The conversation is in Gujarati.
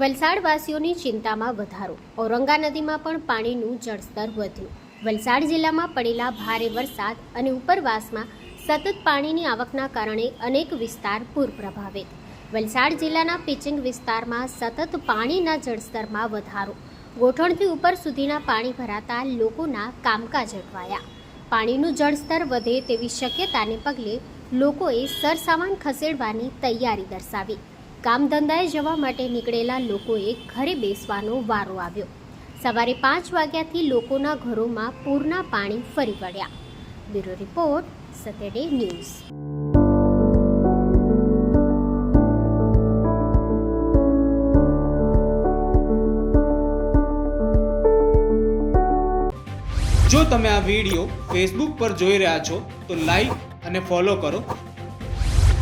વલસાડવાસીઓની ચિંતામાં વધારો. ઔરંગા નદીમાં પણ પાણીનું જળસ્તર વધ્યું. વલસાડ જિલ્લામાં પડેલા ભારે વરસાદ અને ઉપરવાસમાં સતત પાણીની આવકના કારણે અનેક વિસ્તાર પૂર પ્રભાવિત વલસાડ જિલ્લાના પિચિંગ વિસ્તારમાં સતત પાણીના જળસ્તરમાં વધારો. ગોઠણથી ઉપર સુધીના પાણી ભરાતા લોકોના કામકાજ અટવાયા. પાણીનું જળસ્તર વધે તેવી શક્યતાને પગલે લોકોએ સરસામાન ખસેડવાની તૈયારી દર્શાવી. કામ ધંધાએ જવા માટે નીકળેલા લોકોએ ઘરે બેસવાનો વારો આવ્યો. સવારે પાંચ વાગ્યાથી લોકોના ઘરોમાં પૂરના પાણી ફરી વળ્યા. બ્યુરો રિપોર્ટ સતેડે ન્યૂઝ. જો તમે આ વીડિયો ફેસબુક પર જોઈ રહ્યા છો, તો લાઈક અને ફોલો કરો.